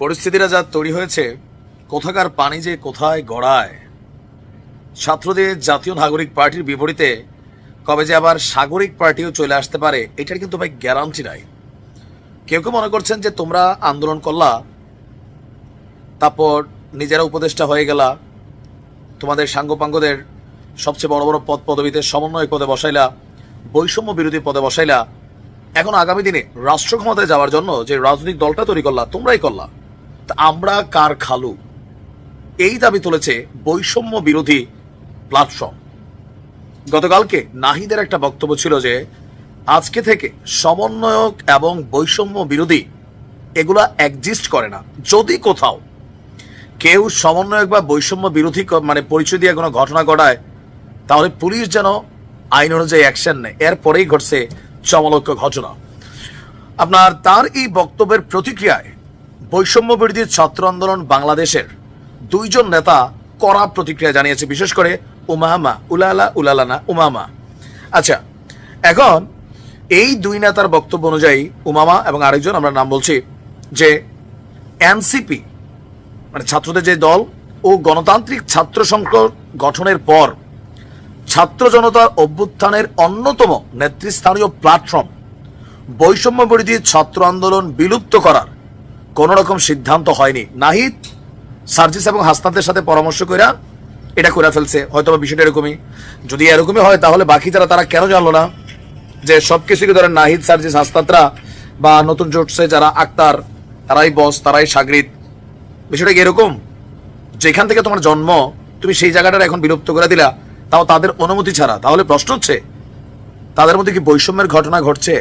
পরিস্থিতিটা যা তৈরি হয়েছে, কোথাকার পানি যে কোথায় গড়ায়, ছাত্রদের জাতীয় নাগরিক পার্টির বিপরীতে কবে যে আবার সাগরিক পার্টিও চলে আসতে পারে, এটার কিন্তু ভাই গ্যারান্টি নাই। কেউ কেউ মনে করছেন যে তোমরা আন্দোলন করলা, তারপর নিজেরা উপদেষ্টা হয়ে গেলা, তোমাদের সাঙ্গপাঙ্গদের সবচেয়ে বড় বড় পদ পদবিতে সমন্বয় পদে বসাইলা, বৈষম্য বিরোধী পদে বসাইলা, এখন আগামী দিনে রাষ্ট্র ক্ষমতায় যাওয়ার জন্য যে রাজনৈতিক দলটা তৈরি করলা, তোমরাই করলা। আমরা কার খালু? এই দাবি তুলেছে বৈষম্য বিরোধী প্ল্যাটফর্ম গতকালকে নাহিদের একটা বক্তব্য ছিল যে, আজকে থেকে সমন্বয়ক এবং বৈষম্য বিরোধী এগুলা এক্সিস্ট করে না। যদি কোথাও কেউ সমন্বয়ক বা বৈষম্য বিরোধী মানে পরিচয় দিয়ে কোনো ঘটনা ঘটায়, তাহলে পুলিশ যেন আইন অনুযায়ী অ্যাকশন নেয়। এরপরেই ঘটছে চমলক্ষ ঘটনা। আপনার তার এই বক্তব্যের প্রতিক্রিয়ায় বৈষম্য বিরোধী ছাত্র আন্দোলন বাংলাদেশের দুইজন নেতা কড়া প্রতিক্রিয়া জানিয়েছে, বিশেষ করে উমামা, উলালা, উলালানা, উমামা। আচ্ছা এখন এই দুই নেতার বক্তব্য অনুযায়ী উমামা এবং আরেকজন, আমরা নাম বলছি, যে এনসিপি মানে ছাত্রদের যে দল ও গণতান্ত্রিক ছাত্র সংকট গঠনের পর ছাত্র জনতার অভ্যুত্থানের অন্যতম নেতৃস্থানীয় প্ল্যাটফর্ম বৈষম্য বিরোধী ছাত্র আন্দোলন বিলুপ্ত করার কোন রকম সিদ্ধান্ত হয়নি। নাহিদ, সার্জিস এবং হাসনাতের সাথে পরামর্শ কইরা এটা করে ফেলছে। হয়তো বিষয়টা এরকমই। যদি এরকমই হয়, তাহলে বাকি যারা, তারা কেন জানলো না যে সবকিছুকে ধরেন নাহিদ, সার্জিস, হাসনাতরা বা নতুন জোটসে যারা আক্তার, তারাই বস, তারাই সাগরিত বিষয়টা কি এরকম? যেখান থেকে তোমার জন্ম, তুমি সেই জায়গাটা এখন বিলুপ্ত করে দিলা, তাও তাদের অনুমতি ছাড়া। তাহলে প্রশ্ন হচ্ছে, তাদের মধ্যে কি বৈষম্যের ঘটনা ঘটছে?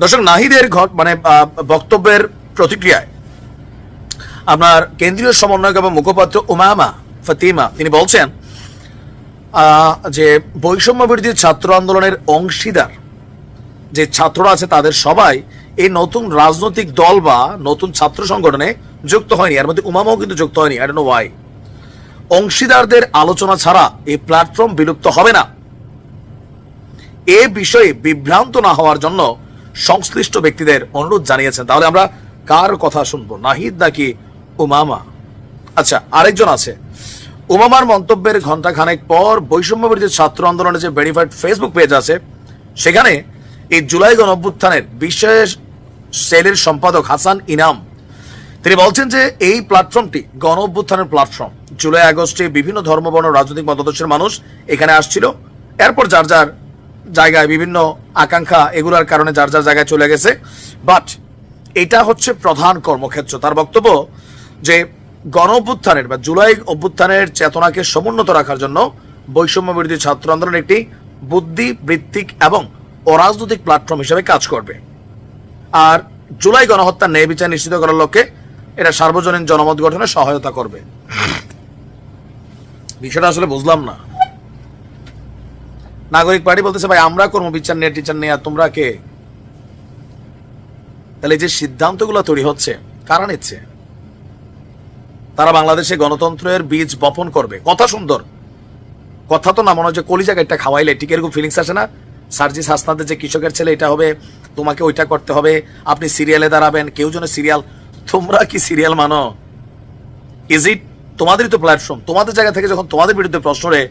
দর্শক, নাহিদের মানে বক্তব্যের প্রতিক্রিয়ায়। আপনার কেন্দ্রীয় সমন্বয়ক এবং মুখপাত্র উমামা ফতিমা, তিনি বলছেন যে বৈষম্য বিরোধী ছাত্র আন্দোলনের অংশীদার যে ছাত্ররা আছে তাদের সবাই এই নতুন রাজনৈতিক দল বা নতুন ছাত্র সংগঠনে যুক্ত হয়নি। এর মধ্যে উমামাও কিন্তু যুক্ত হয়নি। আই নো ওয়াই অংশীদারদের আলোচনা ছাড়া এই প্ল্যাটফর্ম বিলুপ্ত হবে না। এ বিষয়ে বিভ্রান্ত না হওয়ার জন্য সংশ্লিষ্ট ব্যক্তিদের অনুরোধ জানিয়েছেন। তাহলে আমরা কার কথা শুনব? নাহিদ নাকি উমামা? আচ্ছা আরেকজন আছে। উমামার মন্তব্যের ঘণ্টা খানেক পর বৈষম্য বিরোধী ছাত্র আন্দোলনের যে ভেরিফাইড ফেসবুক পেজ আছে, সেখানে এই জুলাই গণ অভ্যুত্থানের বিশেষ সেলের সম্পাদক হাসান ইনাম, তিনি বলছেন যে এই প্ল্যাটফর্মটি গণ অভ্যুত্থানের প্ল্যাটফর্ম জুলাই আগস্টে বিভিন্ন ধর্মবর্ণ রাজনৈতিক মতাদর্শের মানুষ এখানে আসছিল। এরপর যার যার জায়গায় বিভিন্ন আকাঙ্ক্ষা এগুলোর কারণে যার যার জায়গায় চলে গেছে। বাট এটা হচ্ছে প্রধান কর্মক্ষেত্র। তার বক্তব্য যে গণ অভ্যুত্থানের বা জুলাই অভ্যুত্থানের চেতনাকে সমুন্নত রাখার জন্য বৈষম্য বিরোধী ছাত্র আন্দোলন একটি বুদ্ধি বৃত্তিক এবং অরাজনৈতিক প্ল্যাটফর্ম হিসেবে কাজ করবে। আর জুলাই গণহত্যার ন্যায় বিচার নিশ্চিত করার লক্ষ্যে এটা সার্বজনীন জনমত গঠনে সহায়তা করবে। বিষয়টা আসলে বুঝলাম না। নাগরিক পার্টি বলতেছে, ভাই, আমরা করব বিচার নিয়ে, টিচার নিয়ে তোমরা কে? তাহলে যে সিদ্ধান্তগুলো তৈরি হচ্ছে, কারা নিচ্ছে? তারা বাংলাদেশে গণতন্ত্রের বীজ বপন করবে। কথা সুন্দর। কথা তো না, মনে যে কলিজাকে একটা খাওয়াইলে, ঠিক এরকম ফিলিংস আসে না? সার্জিস হাসনাদের যে কৃষকের ছেলে, এটা হবে, তোমাকে ওইটা করতে হবে, আপনি সিরিয়ালে দাঁড়াবেন, কেউ যেন সিরিয়াল, তোমরা কি সিরিয়াল মানো? ইজ ইট তোমাদেরই তো প্ল্যাটফর্ম তোমাদের জায়গা থেকে যখন তোমাদের বিরুদ্ধে প্রশ্ন রে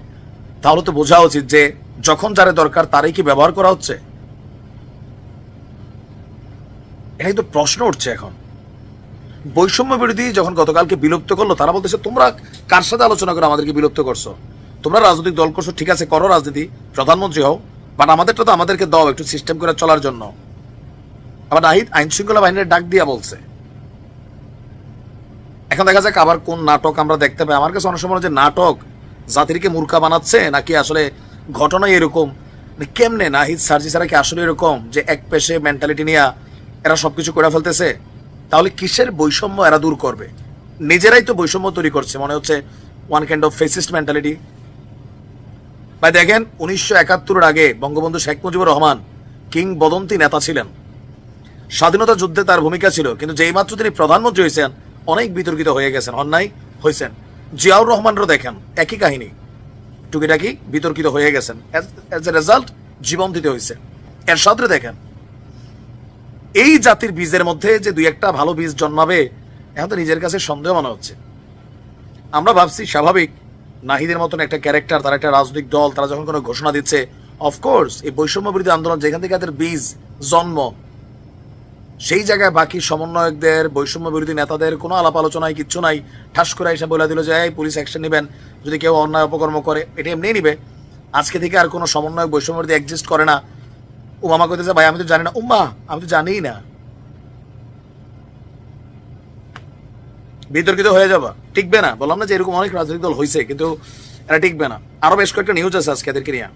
তাহলে তো বোঝা উচিত যে যখন যারে দরকার তারই কি ব্যবহার করা হচ্ছে? এটাই তো প্রশ্ন উঠছে এখন। বৈষম্য বিরোধী যখন গতকালকে বিলুপ্ত করল, তারা বলতেছে, তোমরা কার সাথে আলোচনা করে আমাদেরকে বিলুপ্ত করছ? তোমরা রাজনৈতিক দল করছ, ঠিক আছে, করো রাজনীতি, প্রধানমন্ত্রী হও বাট আমাদেরটা তো আমাদেরকে দাও একটু সিস্টেম করে চলার জন্য। আবার নাহিদ আইন শৃঙ্খলা বাহিনীর ডাক দিয়া বলছে। এখন দেখা যাক আবার কোন নাটক আমরা দেখতে পাই। আমার কাছে অনেক সময় যে নাটক জাতিরকে মূর্খা বানাচ্ছে নাকি আসলে ঘটনা এরকম? মানে কেমনে? নাহিদ সার্জিসারা কি আসলে এরকম যে এক পেশে মেন্টালিটি নিয়ে এরা সবকিছু করে ফেলতেছে, তাহলে কিসের বৈষম্য এরা দূর করবে? নিজেরাই তো বৈষম্য তৈরি করছে, মনে হচ্ছে one kind of fascist mentality ভাই, দেখেন, উনিশশো একাত্তরের আগে বঙ্গবন্ধু শেখ মুজিবুর রহমান কিংবদন্তি নেতা ছিলেন। স্বাধীনতা যুদ্ধে তার ভূমিকা ছিল, কিন্তু যেই মাত্র তিনি প্রধানমন্ত্রী হয়েছেন, অনেক বিতর্কিত হয়ে গেছেন, অন্যায় হয়েছেন। জিয়াউর রহমানরও দেখেন, একই কাহিনী। টুকিটাকি বিতর্কিত হয়ে গেছেন। এজ এ রেজাল্ট জীবন দিতে হয়েছে। এর সাথে দেখেন এই জাতির বীজের মধ্যে যে দুই একটা ভালো বীজ জন্মাবে, এখন তো নিজের কাছে সন্দেহ মনে হচ্ছে। আমরা ভাবছি স্বাভাবিক, নাহিদের মতন একটা ক্যারেক্টার তারা একটা রাজনৈতিক দল, তারা যখন কোনো ঘোষণা দিচ্ছে অফকোর্স এই বৈষম্য বিরোধী আন্দোলন যেখান থেকে তাদের বীজ জন্ম, সেই জায়গায় বাকি সমন্বয়কদের, বৈষম্য বিরোধী নেতাদের কোনো আলাপ আলোচনায় কিচ্ছু নাই। ঠাস করে এসে বলে দিল যে পুলিশ অ্যাকশন নেবেন, যদি কেউ অন্যায় অপকর্ম করে, এটা এমনি নিবে। আজকে থেকে আর কোনো সমন্বয়ক বৈষম্য বিরোধী এক্সিস্ট করে না। উমামা কইতেছে ভাই, আমি তো জানি না। উম্মা আমি তো জানিই না। বিতর্কিত হয়ে যাবা। টিকবে না। বললাম না যে, এরকম অনেক রাজনৈতিক দল হয়েছে কিন্তু এরা টিকবে না। আরও বেশ কয়েকটা নিউজ আছে আজকে এদেরকে নিয়ে।